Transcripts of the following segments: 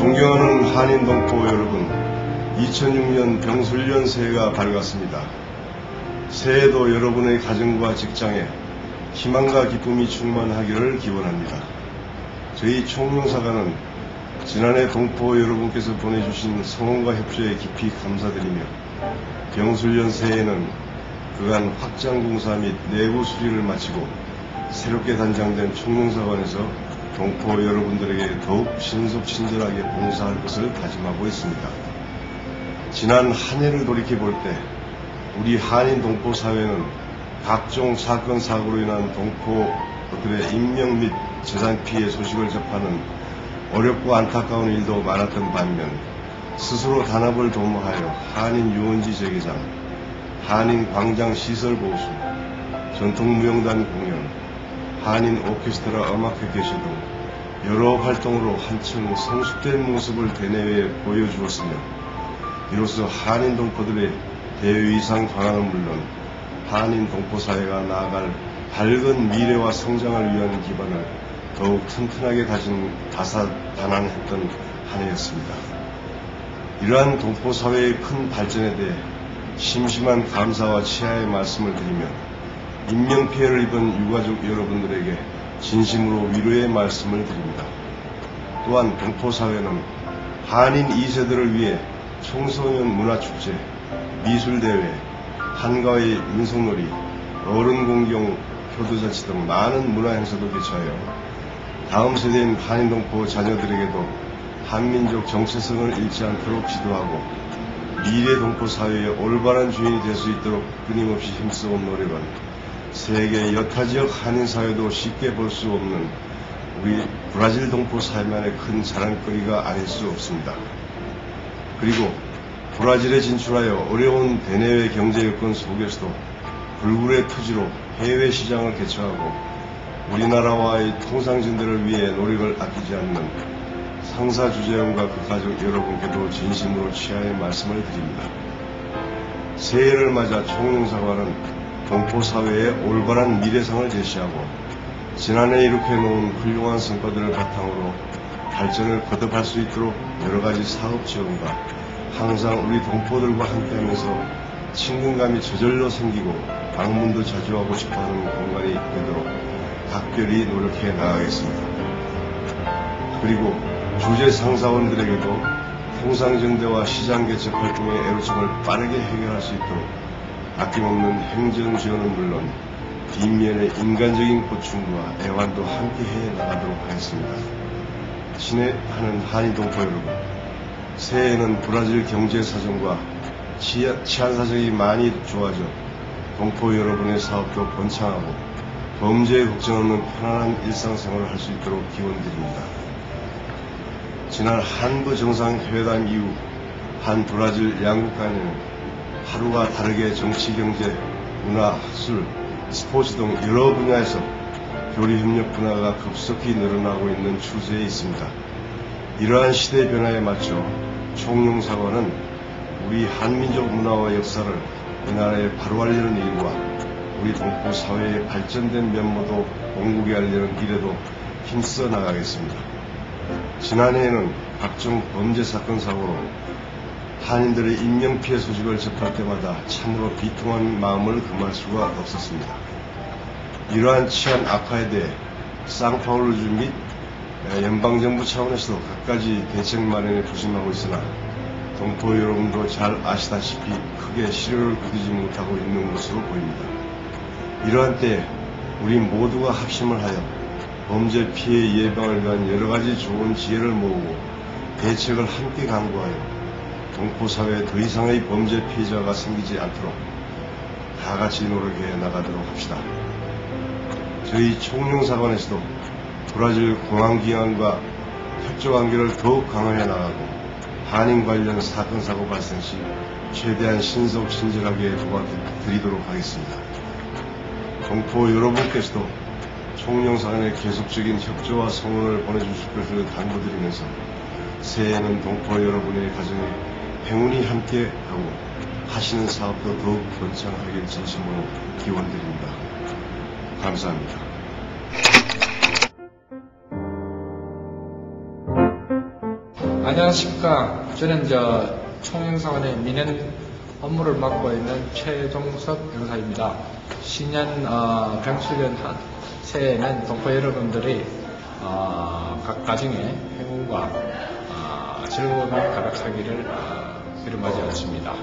존경하는 한인 동포 여러분, 2006년 병술년 새해가 밝았습니다. 새해도 여러분의 가정과 직장에 희망과 기쁨이 충만하기를 기원합니다. 저희 총영사관은 지난해 동포 여러분께서 보내주신 성원과 협조에 깊이 감사드리며 병술년 새해에는 그간 확장 공사 및 내부 수리를 마치고 새롭게 단장된 총영사관에서 동포 여러분들에게 더욱 신속 친절하게 봉사할 것을 다짐하고 있습니다. 지난 한 해를 돌이켜볼 때 우리 한인 동포 사회는 각종 사건 사고로 인한 동포들의 인명 및 재산 피해 소식을 접하는 어렵고 안타까운 일도 많았던 반면 스스로 단합을 도모하여 한인 유원지 재개장, 한인 광장 시설 보수, 전통무용단 공연, 한인 오케스트라 음악회 개최 등 여러 활동으로 한층 성숙된 모습을 대내외에 보여주었으며 이로써 한인 동포들의 대위상 강화는 물론 한인 동포 사회가 나아갈 밝은 미래와 성장을 위한 기반을 더욱 튼튼하게 가진 다사다난했던 한 해였습니다. 이러한 동포 사회의 큰 발전에 대해 심심한 감사와 치하의 말씀을 드리며 인명피해를 입은 유가족 여러분들에게 진심으로 위로의 말씀을 드립니다. 또한 동포사회는 한인 2세들을 위해 청소년 문화축제, 미술대회, 한가위 민속놀이, 어른공경, 효도잔치 등 많은 문화행사도 개최하여 다음 세대인 한인동포 자녀들에게도 한민족 정체성을 잃지 않도록 지도하고 미래 동포 사회의 올바른 주인이 될 수 있도록 끊임없이 힘써온 노력은 세계 여타 지역 한인 사회도 쉽게 볼 수 없는 우리 브라질 동포 사회만의 큰 자랑거리가 아닐 수 없습니다. 그리고 브라질에 진출하여 어려운 대내외 경제 여건 속에서도 불굴의 투지로 해외 시장을 개척하고 우리나라와의 통상 진대를 위해 노력을 아끼지 않는 상사 주재원과 그 가족 여러분께도 진심으로 취하의 말씀을 드립니다. 새해를 맞아 총영사관은 동포 사회의 올바른 미래상을 제시하고 지난해 이룩해 놓은 훌륭한 성과들을 바탕으로 발전을 거듭할 수 있도록 여러 가지 사업 지원과 항상 우리 동포들과 함께하면서 친근감이 저절로 생기고 방문도 자주 하고 싶어하는 공간이 되도록 각별히 노력해 나가겠습니다. 그리고 주재 상사원들에게도 통상정대와 시장 개척 활동의 애로점을 빠르게 해결할 수 있도록 아낌없는 행정 지원은 물론 뒷면의 인간적인 고충과 애환도 함께 해 나가도록 하겠습니다. 친애하는 동포 여러분, 새해에는 브라질 경제 사정과 치안 사정이 많이 좋아져 동포 여러분의 사업도 번창하고 범죄 걱정 없는 편안한 일상생활을 할 수 있도록 기원드립니다. 지난 한부 정상회담 이후 한 브라질 양국 간에는 하루가 다르게 정치, 경제, 문화, 학술, 스포츠 등 여러 분야에서 교류협력 분야가 급속히 늘어나고 있는 추세에 있습니다. 이러한 시대 변화에 맞춰 총용사관은 우리 한민족 문화와 역사를 이 나라에 바로 알리는 일과 우리 동포 사회의 발전된 면모도 공국에 알리는 일에도 힘써 나가겠습니다. 지난해에는 각종 범죄 사건 사고로 한인들의 인명피해 소식을 접할 때마다 참으로 비통한 마음을 금할 수가 없었습니다. 이러한 치안 악화에 대해 쌍파울루주 및 연방정부 차원에서도 갖가지 대책 마련에 조심하고 있으나 동포 여러분도 잘 아시다시피 크게 실효를 거두지 못하고 있는 것으로 보입니다. 이러한 때 우리 모두가 합심을 하여 범죄 피해 예방을 위한 여러 가지 좋은 지혜를 모으고 대책을 함께 강구하여 동포사회에 더 이상의 범죄 피해자가 생기지 않도록 다 같이 노력해 나가도록 합시다. 저희 총룡사관에서도 브라질 공항기관과 협조 관계를 더욱 강화해 나가고 한인 관련 사건 사고 발생 시 최대한 신속 친절하게 도와드리도록 하겠습니다. 동포 여러분께서도 총영사관의 계속적인 협조와 성원을 보내주실 것을 당부드리면서 새해에는 동포 여러분의 가정에 행운이 함께하고 하시는 사업도 더욱 번창하길 진심으로 기원드립니다. 감사합니다. 안녕하십니까. 저는 저 총영사관의 민원 업무를 맡고 있는 최종석 영사입니다. 신년 어, 병수년 한- 새해에는 동포 여러분들이 어, 각 가정의 행운과 어, 즐거움이 가득하기를 어, 빌어맞이었습니다.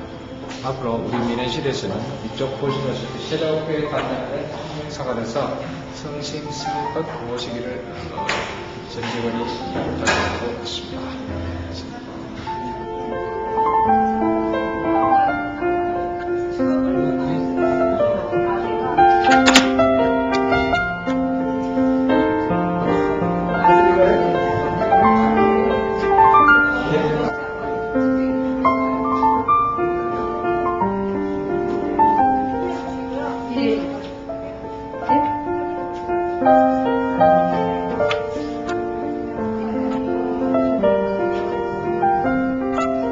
앞으로 우리 민원실에서는 이쪽 보시다시피 세라교회 관련된 총영사관에서 성심스럽게 모시기를 어, 전직원이 부탁드리고 있습니다.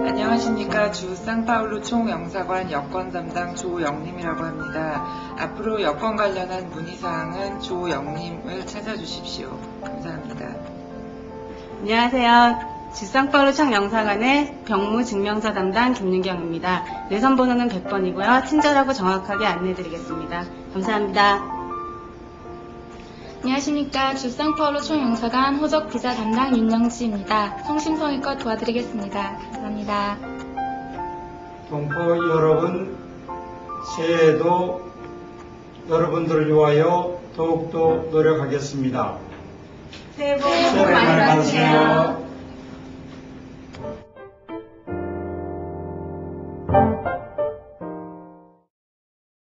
안녕하십니까. 주 상파울루 총영사관 여권 담당 조영림이라고 합니다. 앞으로 여권 관련한 문의사항은 조영림을 찾아주십시오. 감사합니다. 안녕하세요. 지상파로 청영사관의 병무 증명서 담당 김윤경입니다. 내선 번호는 100번이고요. 친절하고 정확하게 안내드리겠습니다. 감사합니다. 안녕하십니까. 주쌍파울로 총영사관 호적 비자 담당 윤영지입니다. 성심성의껏 도와드리겠습니다. 감사합니다. 동포 여러분, 새해에도 여러분들을 위하여 더욱더 노력하겠습니다. 새해 복 새해 복 많이 받으세요.